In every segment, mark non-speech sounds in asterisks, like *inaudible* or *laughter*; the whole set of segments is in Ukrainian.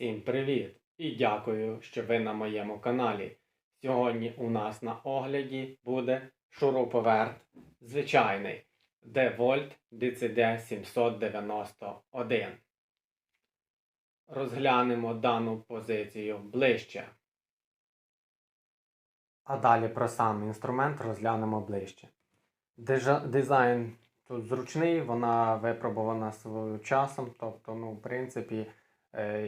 Всім привіт! І дякую, що ви на моєму каналі. Сьогодні у нас на огляді буде шуруповерт звичайний DeWalt DCD 791. Розглянемо дану позицію ближче. А далі про сам інструмент розглянемо ближче. Дизайн тут зручний, вона випробувана своїм часом. Тобто, ну, в принципі,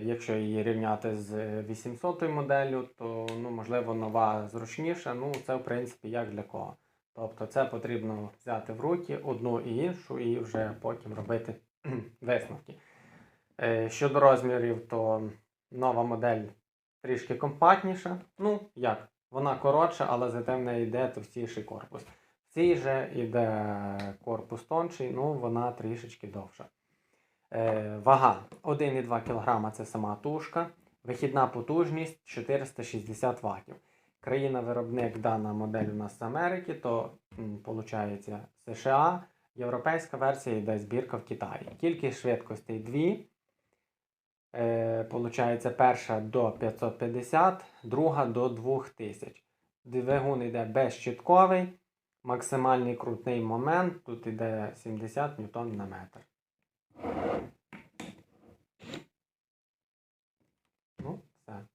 якщо її рівняти з 800 моделлю, то ну, можливо нова зручніша. Ну, це в принципі як для кого. Тобто це потрібно взяти в руки одну і іншу, і вже потім робити *clears throat* висновки. Е, Щодо розмірів, то нова модель трішки компактніша. Ну, як? Вона коротша, але зате в неї йде товстіший корпус. В цій же йде корпус тонший, ну вона трішечки довша. Е, вага 1,2 кг це сама тушка. Вихідна потужність 460 Вт. Країна-виробник дана модель у нас з Америки, то виходить США. Європейська версія йде збірка в Китаї. Кількість швидкостей 2. Е, получається перша до 550, друга до 2000. Двигун йде безщитковий. Максимальний крутний момент тут йде 70 ньютон на метр. Ну, все.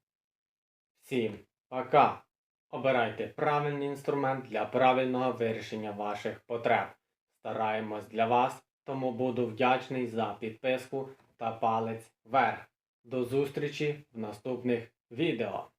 Всім пока. Обирайте правильний інструмент для правильного вирішення ваших потреб. Стараємось для вас, тому буду вдячний за підписку та палець вверх. До зустрічі в наступних відео.